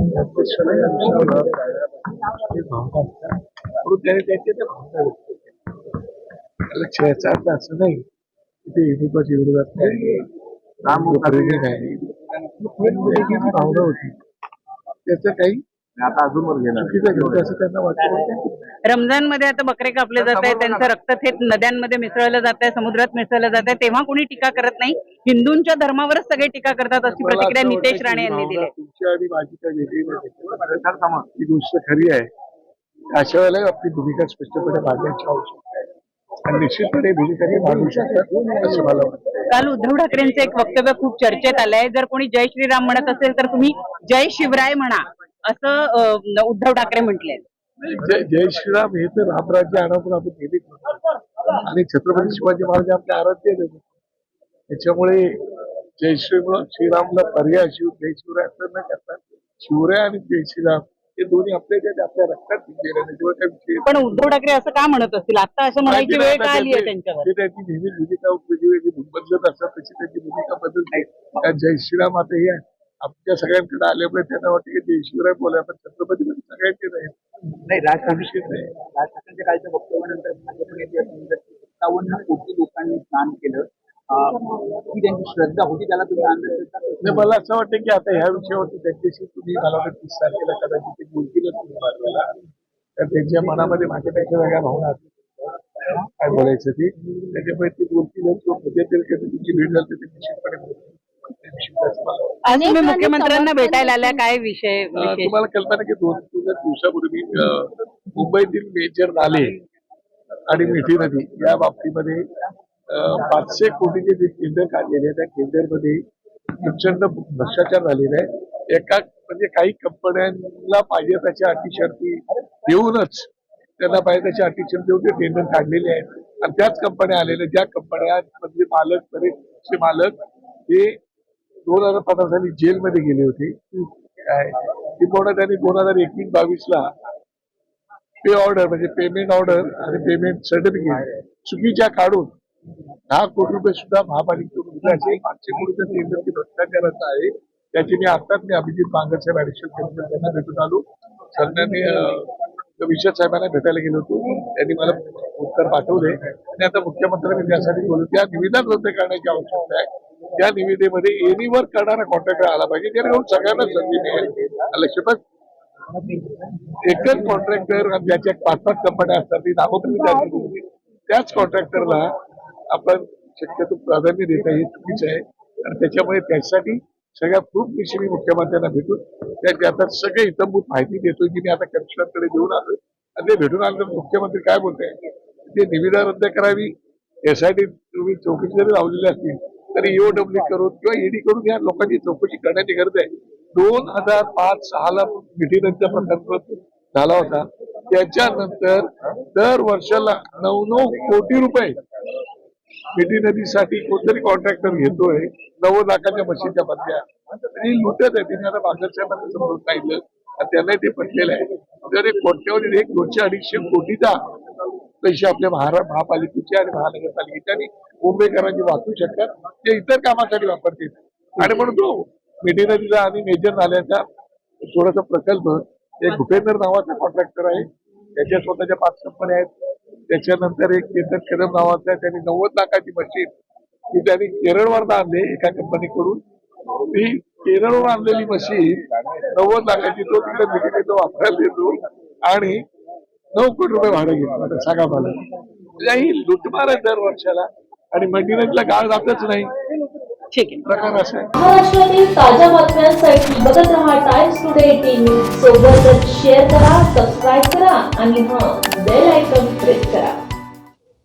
आणि अध्यक्षाला ते भावना त्या भावना अर्थ असं नाही तिथे ते युनिकोच्या नाही राम प्रेरित आहे भावना होती त्याचं काही आता अजून वर गेला चुकीचं घेऊन असं त्यांना वाटतं. रमजानमध्ये आता बकरे कापले जात आहे त्यांचं रक्त थेट नद्यांमध्ये मिसळलं जात आहे समुद्रात मिसळलं जात आहे तेव्हा कोणी टीका करत नाही. हिंदूंच्या धर्मावरच सगळे टीका करतात अशी प्रतिक्रिया नितेश राणे यांनी दिली आहे. तुमची आणि माझी काही वेगळी नाही. ही गोष्ट खरी आहे. अशा वेळेला आपली भूमिका स्पष्टपणे मांडण्याची आवश्यकता आहे. आणि निश्चितपणे भूमिका ते मांडू शकतात असं मला वाटतं. काल उद्धव ठाकरेंचं एक वक्तव्य खूप चर्चेत आलंय. जर कोणी जय श्रीराम म्हणत असेल तर तुम्ही जय शिवराय म्हणा. असं उद्धव ठाकरे म्हटले. जय श्रीराम हे तर रामराज्य आणून आपण म्हणतो. आणि छत्रपती शिवाजी महाराज आपले आराध्य त्याच्यामुळे जय श्री श्रीरामला पर्याय शिव जय शिवराय असं न करता शिवराय आणि जय श्रीराम हे दोन्ही आपल्या ज्या आपल्या रक्तात पण उद्धव ठाकरे असं का म्हणत असतील? आता असं म्हणायची वेळ का आली आहे त्यांच्यावर? त्यांची नेहमी भूमिका वेगळी बदलत असतात तशी त्यांची भूमिका बदलते. जय श्रीराम आता हे आमच्या सगळ्यांकडे आल्यामुळे त्यांना वाटतं की जय शिवराय बोला पण छत्रपती म्हणजे सगळ्यांचे नाही. नाही राज ठाकरे राज ठाकरेंच्या कालच्या वक्तव्यानंतर भाजप नेते असं म्हणतात की सत्तावन्न कोटी लोकांनी स्नान केलं. ही त्यांची श्रद्धा होती त्याला तुम्ही अंधश्रद्धा मला असं वाटतं की आता ह्या विषयावरती त्यांच्याशी तुम्ही मला वाटतं तीस तारखेला कदाचित ते बोलतीलच तुम्ही तर त्यांच्या मनामध्ये माझ्यापेक्षा वेगळ्या भावना असतील काय बोलायचं ते? त्याच्यामुळे ते बोलतीलच किंवा तुमची भेट झाली तर ते निश्चितपणे बोलतील. आज तुम्ही मुख्यमंत्र्यांना भेटायला आल्या काय विषय तुम्हाला कल्पना की दोन तीन दिवसापूर्वी मुंबईतील मेजर नाले आणि मिठी नदी या बाबतीमध्ये पाचशे कोटीचे जे टेंडर काढलेले आहे त्या टेंडरमध्ये प्रचंड भ्रष्टाचार झालेला आहे. एका म्हणजे काही कंपन्यांना पाहिजे त्याच्या अटी शर्ती देऊनच त्यांना पाहिजे त्याच्या अटी शर्ती देऊन ते टेंडर काढलेले आहेत. आणि त्याच कंपन्या आलेल्या ज्या कंपन्या मधले मालक बरेचसे मालक हे दोन हजार पंधरा साली जेलमध्ये गेले होते. ती पूर्ण त्यांनी दोन हजार एकवीस बावीस ला पे ऑर्डर म्हणजे पेमेंट ऑर्डर आणि पेमेंट सर्टिफिकेट चुकीच्या काढून दहा कोटी रुपये सुद्धा महापालिकेकडून घेतले. असे पाचशे कोटीचं टेंडर ते आहे. त्याची मी आताच मी अभिजित बांगर साहेब ऍडिशनल त्यांना भेटून आलो. सन्माननीय अं, साहेबांना भेटायला गेलो होतो. त्यांनी मला उत्तर पाठवले. आणि आता मुख्यमंत्र्यांनी त्यासाठी बोलू त्या निविदा रद्द करण्याची आवश्यकता आहे. त्या निविदेमध्ये एनीवर करणारा कॉन्ट्रॅक्टर आला पाहिजे जेणेकरून सगळ्यांना संधी मिळेल. लक्षात एकच कॉन्ट्रॅक्टर ज्याच्या पाच पाच कंपन्या असतात ती नावं त्याच कॉन्ट्रॅक्टरला आपण शक्यतो प्राधान्य देता हे चुकीचं आहे. आणि त्याच्यामुळे त्यासाठी सगळ्या प्रूफ विषयी मी मुख्यमंत्र्यांना भेटून त्यांची आता सगळे इतंभूत माहिती देतोय की मी आता कमिशनरकडे देऊन आलोय. आणि ते भेटून आल्यानंतर मुख्यमंत्री काय बोलताय? ते निविदा रद्द करावी. एसआयटी तुम्ही चौकशी जरी लावलेली असतील तरी ईओडब्ल्यू करून किंवा ईडी करून या लोकांची चौकशी करण्याची गरज आहे. दोन हजार पाच सहाला मिठीनंतर प्रकल्प झाला होता. त्याच्यानंतर दर वर्षाला नऊ नऊ कोटी रुपये मिठी नदीसाठी कोणतरी कॉन्ट्रॅक्टर घेतोय. नव्वद लाखाच्या मशीनच्या बदल्या. आणि लुटत आहे. तिने आता बांगर साहेबांना समोर सांगितलं. आणि त्यांनाही ते पटलेलं आहे. तर एक कोट्यावरील एक दोनशे अडीचशे कोटीचा पैसे आपल्या महारा महापालिकेचे आणि महानगरपालिकेचे आणि मुंबईकरांची वाचू शकतात ते इतर कामासाठी वापरतील. आणि म्हणून तो मिठी नदीचा आणि मेजर नाल्याचा थोडासा प्रकल्प एक भूपेंद्र नावाचा कॉन्ट्रॅक्टर आहे. त्याच्या स्वतःच्या पाच कंपन्या आहेत. त्याच्यानंतर एक केतन कदम नावाचा त्यांनी नव्वद लाखाची मशीन ती त्यांनी केरळवर आणले एका कंपनीकडून. ती केरळवर आणलेली मशीन नव्वद लाखाची तो तिकडे मिठी तो वापरायला देतो आणि नऊ कोटी रुपये भाडं घेतो. आता सांगा मला. ही लुटमार आहे दर वर्षाला आणि मंडिनेटला गाळ जातच नाही. ठीक आहे. प्रकार असा महाराष्ट्रातील ताज्या बातम्यांसाठी बघत रहा टाइम्स टुडे टीव्ही सोबतच शेअर करा सबस्क्राईब करा आणि हां बेल